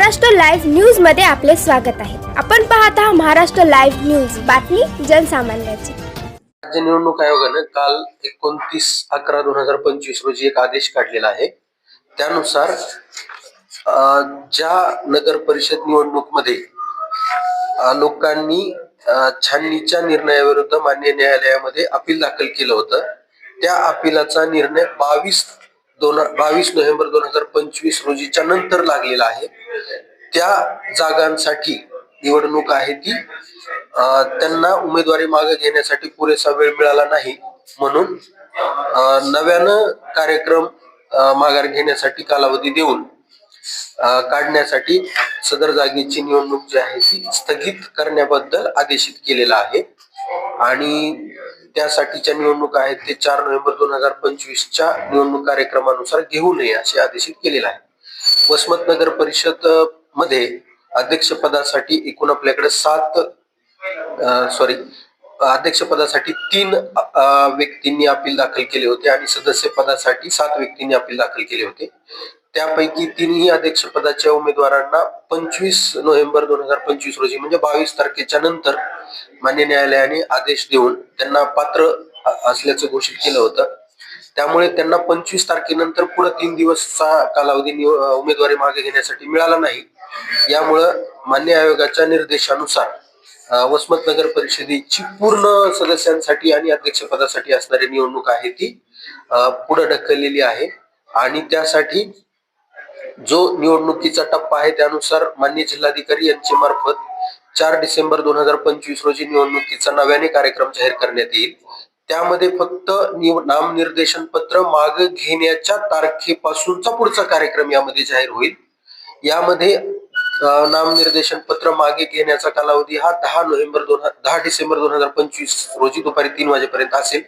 Maharashtra live न्यूजमध्ये आपले स्वागत आहे. आपण पाहत आहात महाराष्ट्र लाईव्ह न्यूज. बातमी जनसामान्याची. राज्य निवडणूक आयोगाने काल एकोणतीस अकरा दोन हजार पंचवीस रोजी एक आदेश काढलेला आहे. त्यानुसार ज्या नगर परिषद निवडणूकमध्ये लोकांनी छाननीच्या निर्णयाविरुद्ध मान्य न्यायालयामध्ये अपील दाखल केलं होतं त्या अपिलाचा निर्णय बावीस दोन बावीस नोव्हेंबर दोन हजार पंचवीस रोजीच्या नंतर लागलेला आहे. त्या जागांसाठी निवडणूक आहे ती. त्यांना उमेदवारी मागे घेण्यासाठी पुरेसा वेळ मिळाला नाही. म्हणून नव्यानं कार्यक्रम माघार घेण्यासाठी कालावधी देऊन काढण्यासाठी सदर जागेची निवडणूक जी आहे ती स्थगित करण्याबद्दल आदेशित केलेला आहे. आणि त्यासाठीच्या निवडणूक आहेत ते चार नोव्हेंबर दोन हजार पंचवीसच्या निवडणूक कार्यक्रमानुसार घेऊ नये असे आदेशित केलेलं आहे. वसमत नगर परिषद मध्ये अध्यक्षपदासाठी एकूण आपल्याकडे सात सॉरी अध्यक्षपदासाठी तीन व्यक्तींनी अपील दाखल केले होते आणि सदस्य पदासाठी सात व्यक्तींनी अपील दाखल केले होते. त्यापैकी तिन्ही अध्यक्षपदाच्या उमेदवारांना पंचवीस नोव्हेंबर दोन हजार पंचवीस रोजी म्हणजे बावीस तारखेच्या नंतर मान्य न्यायालयाने आदेश देऊन त्यांना पात्र असल्याचं घोषित केलं होतं. त्यामुळे त्यांना पंचवीस तारखेनंतर पुढे तीन दिवसचा कालावधी उमेदवारी मागे घेण्यासाठी मिळाला नाही. यामुळं मान्य आयोगाच्या निर्देशानुसार वसमत नगर परिषदेची पूर्ण सदस्यांसाठी आणि अध्यक्षपदासाठी असणारी निवडणूक आहे ती पुढे ढकललेली आहे. आणि त्यासाठी जो निवडणुकीचा टप्पा आहे त्यानुसार मान्य जिल्हाधिकारी यांच्या मार्फत चार डिसेंबर दोन हजार पंचवीस रोजी निवडणुकीचा नव्याने कार्यक्रम जाहीर करण्यात येईल. त्यामध्ये फक्त निव- नामनिर्देशन पत्र माग घेण्याच्या तारखेपासूनचा पुढचा कार्यक्रम यामध्ये जाहीर होईल. यामध्ये नामनिर्देशन पत्र मागे घेण्याचा कालावधी हा दहा नोव्हेंबर दोन दहा डिसेंबर दोन हजार पंचवीस रोजी दुपारी तीन वाजेपर्यंत असेल.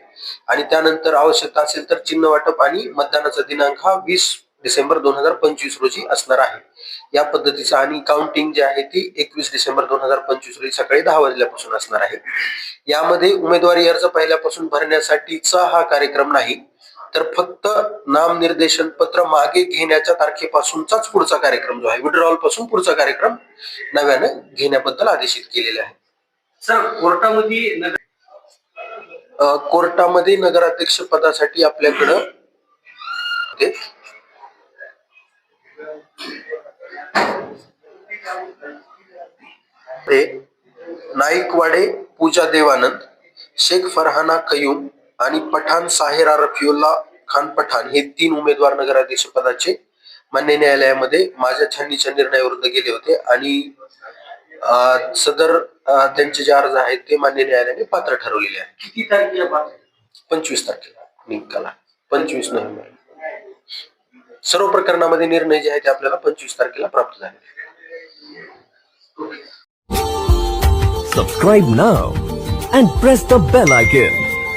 आणि त्यानंतर आवश्यकता असेल तर चिन्ह वाटप आणि मतदानाचा दिनांक हा वीस डिसेंबर दोन हजार पंचवीस रोजी असणार आहे. या पद्धतीचं आणि काउंटिंग जी आहे ती एकवीस डिसेंबर दोन हजार पंचवीस रोजी सकाळी दहा वाजल्यापासून असणार आहे. यामध्ये उमेदवारी अर्ज पहिल्यापासून भरण्यासाठीचा हा कार्यक्रम नाही. तर फक्त नामनिर्देशन पत्र मागे घेण्याच्या तारखेपासूनचाच पुढचा कार्यक्रम जो आहे विड्रॉलपासून पुढचा कार्यक्रम नव्यानं घेण्याबद्दल आदेशित केलेले आहे. सर कोर्टामध्ये कोर्टामध्ये नगराध्यक्ष पदासाठी आपल्याकडं नाईकवाडे पूजा देवानंद शेख फरहाना कयूम आणि पठाण साहेरा रफिउल्ला खान पठाण हे तीन उमेदवार नगराध्यक्ष पदाचे मान्य न्यायालयामध्ये माझ्या छाननीच्या निर्णयाविरुद्ध गेले होते आणि सदर त्यांचे जे अर्ज आहेत ते मान्य न्यायालयाने पात्र ठरवलेले आहेत. किती तारखेला पात्र पंचवीस तारखेला निकाला. पंचवीस नोव्हेंबर. सर्व प्रकरणामध्ये निर्णय जे आहे ते आपल्याला पंचवीस तारखेला प्राप्त झाले. Subscribe now and press the bell icon.